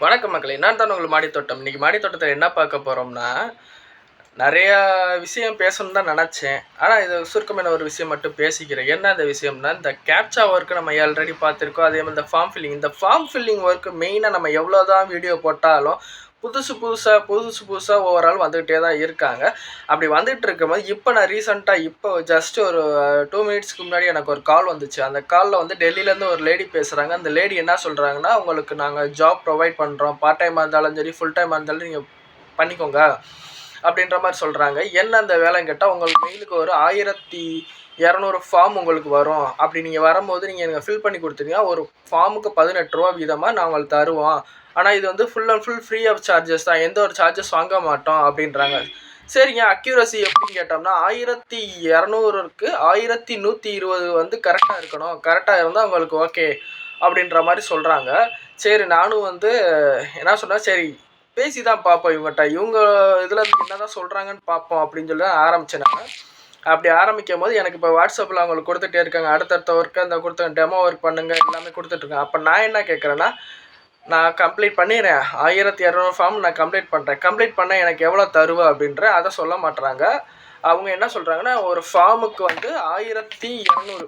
வணக்கம் மக்களே நான் தான் உங்கள் மாடித்தோட்டம் இன்றைக்கி மாடித்தோட்டத்தில் என்ன பார்க்க போகிறோம்னா நிறையா விஷயம் பேசணும்னு தான் நினச்சேன். ஆனால் இது சுருக்கமான ஒரு விஷயம் மட்டும் பேசிக்கிறேன். என்ன இந்த விஷயம்னா இந்த கேப்சா ஒர்க்கு நம்ம ஆல்ரெடி பார்த்துருக்கோம். அதே மாதிரி இந்த ஃபார்ம் ஃபில்லிங் இந்த ஃபார்ம் ஃபில்லிங் ஒர்க்கு மெயினாக நம்ம எவ்வளோ தான் வீடியோ போட்டாலும் புதுசு புதுசாக புதுசு புதுசாக ஓவரால் வந்துக்கிட்டே தான் இருக்காங்க. அப்படி வந்துகிட்டு இருக்கும்போது இப்போ நான் ரீசெண்டாக இப்போ ஜஸ்ட் ஒரு டூ மினிட்ஸ்க்கு முன்னாடி எனக்கு ஒரு கால் வந்துச்சு. அந்த காலில் வந்து டெல்லியிலேருந்து ஒரு லேடி பேசுகிறாங்க அந்த லேடி என்ன சொல்கிறாங்கன்னா உங்களுக்கு நாங்கள் ஜாப் ப்ரொவைட் பண்ணுறோம் பார்ட் டைமாக இருந்தாலும் சரி ஃபுல் டைமாக இருந்தாலும் நீங்கள் பண்ணிக்கோங்க. அப்படின்ற மாதிரி சொல்கிறாங்க என்ன அந்த வேலைன்னு கேட்டால் உங்களுக்கு மெயிலுக்கு ஒரு ஆயிரத்தி இரநூறு ஃபார்ம் உங்களுக்கு வரும். அப்படி நீங்கள் வரும்போது நீங்கள் எனக்கு ஃபில் பண்ணி கொடுத்தீங்கன்னா ஒரு ஃபார்முக்கு பதினெட்டு ரூபா வீதமாக நான் உங்களுக்கு தருவோம். ஆனால் இது வந்து full and full free of charges தான். எந்த ஒரு சார்ஜஸ் வாங்க மாட்டோம் அப்படின்றாங்க. சரிங்க அக்யூரசி எப்படின்னு கேட்டோம்னா ஆயிரத்தி இரநூறுக்கு ஆயிரத்தி நூற்றி இருபது வந்து கரெக்டாக இருக்கணும். கரெக்டாக இருந்தால் உங்களுக்கு ஓகே அப்படின்ற மாதிரி சொல்கிறாங்க சரி நானும் வந்து என்ன சொன்னால் சரி பேசி தான் பார்ப்போம் இவங்ககிட்ட. இவங்க இதில் என்ன தான் சொல்கிறாங்கன்னு பார்ப்போம் அப்படின்னு சொல்லி ஆரம்பித்தேன் நான். அப்படி ஆரம்பிக்கும் போது எனக்கு இப்போ வாட்ஸ்அப்பில் அவங்களுக்கு கொடுத்துட்டே இருக்காங்க. அடுத்தடுத்த ஒர்க்கு அந்த கொடுத்த டெமோ ஒர்க் பண்ணுங்கள் எல்லாமே கொடுத்துட்ருக்காங்க அப்போ நான் என்ன கேட்குறேன்னா நான் கம்ப்ளீட் பண்ணிடுறேன். ஆயிரத்தி இரநூறு ஃபார்ம் நான் கம்ப்ளீட் பண்ணுறேன் கம்ப்ளீட் பண்ண எனக்கு எவ்வளோ தருவ அப்படின்ற அதை சொல்ல மாட்டுறாங்க அவங்க என்ன சொல்கிறாங்கன்னா ஒரு ஃபார்முக்கு வந்து ஆயிரத்தி இரநூறு.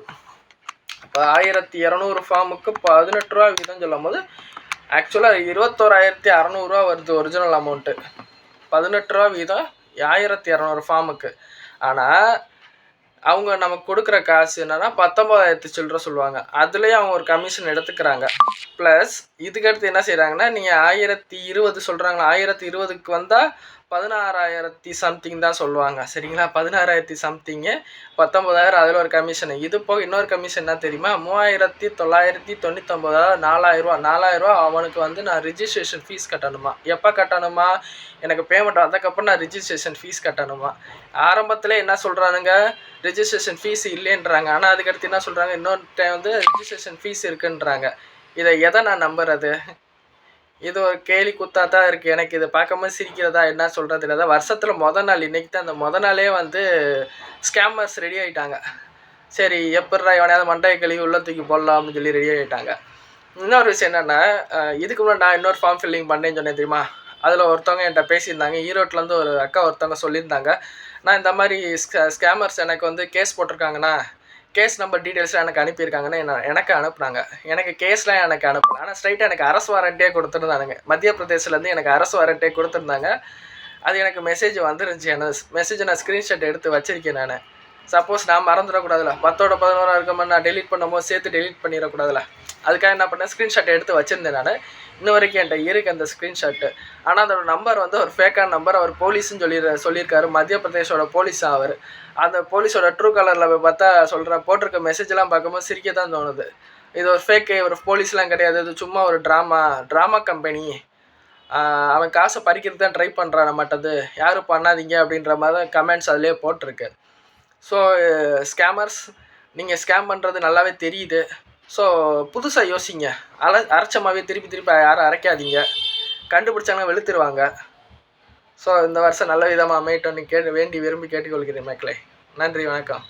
இப்போ ஆயிரத்தி இரநூறு ஃபார்முக்கு பதினெட்டு ரூபா வீதம் சொல்லும் போது ஆக்சுவலாக இருபத்தோராயிரத்தி அறநூறுவா வருது ஒரிஜினல் அமௌண்ட்டு பதினெட்டு ரூபா வீதம் ஆயிரத்தி இரநூறு ஃபார்முக்கு ஆனால் அவங்க நமக்கு கொடுக்குற காசு என்னென்னா பத்தொம்பதாயிரத்து சில்லற சொல்லுவாங்க. அதுலேயும் அவங்க ஒரு கமிஷன் எடுத்துக்கிறாங்க. ப்ளஸ் இதுக்கடுத்து என்ன செய்கிறாங்கன்னா நீங்கள் ஆயிரத்தி இருபது சொல்கிறாங்களா ஆயிரத்தி இருபதுக்கு வந்தால் பதினாறாயிரத்தி சம்திங் தான் சொல்லுவாங்க. சரிங்களா? பதினாறாயிரத்தி சம்திங்கு பத்தொம்பதாயிரம் அதில் ஒரு கமிஷன் இது போக இன்னொரு கமிஷன் என்ன தெரியுமா? மூவாயிரத்தி தொள்ளாயிரத்தி தொண்ணூத்தொம்பதாவது நாலாயிரரூவா நாலாயிரரூவா அவனுக்கு வந்து நான் ரிஜிஸ்ட்ரேஷன் ஃபீஸ் கட்டணுமா? எப்போ கட்டணுமா? எனக்கு பேமெண்ட் வந்ததுக்கப்புறம் நான் ரிஜிஸ்ட்ரேஷன் ஃபீஸ் கட்டணுமா? ஆரம்பத்தில் என்ன சொல்கிறானுங்க ரிஜிஸ்ட்ரேஷன் ஃபீஸ் இல்லைன்றாங்க. ஆனால் அதுக்கடுத்து என்ன சொல்கிறாங்க இன்னொரு டைம் வந்து ரிஜிஸ்ட்ரேஷன் ஃபீஸ் இருக்குன்றாங்க. இதை எதை நான் நம்புறது? இது ஒரு கேலி குத்தாக தான் இருக்குது எனக்கு இதை பார்க்கும்போது சிரிக்கிறதா என்ன சொல்கிறது இல்லை வருஷத்தில் மொதல் நாள் இன்றைக்கி தான் அந்த மொதல் நாளே வந்து ஸ்கேமர்ஸ் ரெடி ஆகிட்டாங்க சரி எப்பட்றா எவனையாவது மண்டையை கழுவி உள்ள தூக்கி போடலாம்னு சொல்லி ரெடி ஆகிட்டாங்க இன்னொரு விஷயம் என்னென்னா இதுக்கு முன்னாடி நான் இன்னொரு ஃபார்ம் ஃபில்லிங் பண்ணேன்னு சொன்னேன் தெரியுமா? அதில் ஒருத்தவங்க என்கிட்ட பேசியிருந்தாங்க. ஈரோட்டிலேருந்து ஒரு அக்கா ஒருத்தவங்க சொல்லியிருந்தாங்க. நான் இந்த மாதிரி ஸ்கேமர்ஸ் எனக்கு வந்து கேஸ் போட்டிருக்காங்கண்ணா. கேஸ் நம்பர் டீட்டெயில்ஸ்லாம் எனக்கு அனுப்பியிருக்காங்கன்னு என்ன எனக்கு அனுப்புனாங்க. எனக்கு கேஸ்லாம் எனக்கு அனுப்பல. ஆனால் ஸ்ட்ரைட்டாக எனக்கு அரசு வாரண்ட்டே கொடுத்துருந்தானுங்க. மத்திய பிரதேசிலேருந்து எனக்கு அரசு வாரண்ட்டே கொடுத்துருந்தாங்க. அது எனக்கு மெசேஜ் வந்துருந்துச்சு. எனக்கு மெசேஜை நான் ஸ்க்ரீன்ஷாட் எடுத்து வச்சிருக்கேன் நான். சப்போஸ் நான் மறந்துடக்கூடாதுல. பத்தோட பதினோரா மாதிரி நான் டெலிட் பண்ணும்போது சேர்த்து டெலிட் பண்ணிடக்கூடாதுல. அதுக்காக என்ன பண்ணேன்? ஸ்க்ரீன்ஷாட் எடுத்து வச்சுருந்தேன் நான். இன்ன வரைக்கும் என்கிட்ட இருக்குது அந்த ஸ்க்ரீன்ஷாட்டு ஆனால் அதோட நம்பர் வந்து ஒரு ஃபேக்கான நம்பர் அவர் போலீஸ்னு சொல்லி சொல்லியிருக்காரு. மத்திய பிரதேஷோட போலீஸ் அவர். அந்த போலீஸோட ட்ரூ கலரில் போய் பார்த்தா சொல்கிற போட்டிருக்க மெசேஜ்லாம் பார்க்கும்போது சிரிக்க தான் தோணுது. இது ஒரு ஃபேக்கு ஒரு போலீஸ்லாம் கிடையாது. இது சும்மா ஒரு ட்ராமா ட்ராமா கம்பெனி அவன் காசை பறிக்கிறது தான் ட்ரை பண்ணுறான் நம்மட்டது யாரும் பண்ணாதீங்க அப்படின்ற மாதிரி தான் கமெண்ட்ஸ் அதிலே போட்டிருக்கு. ஸோ ஸ்கேமர்ஸ் eh, நீங்கள் ஸ்கேம் பண்ணுறது நல்லாவே தெரியுது. ஸோ புதுசாக யோசிங்க. அல அரைச்சமாவே திருப்பி திருப்பி யாரும் அரைக்காதீங்க. கண்டுபிடிச்சாங்கன்னா வெளுத்துருவாங்க. ஸோ இந்த வருஷம் நல்ல விதமாக அமையட்டும்னு கேட்டு வேண்டி விரும்பி கேட்டுக்கொள்கிறேன் மக்களே. நன்றி வணக்கம்.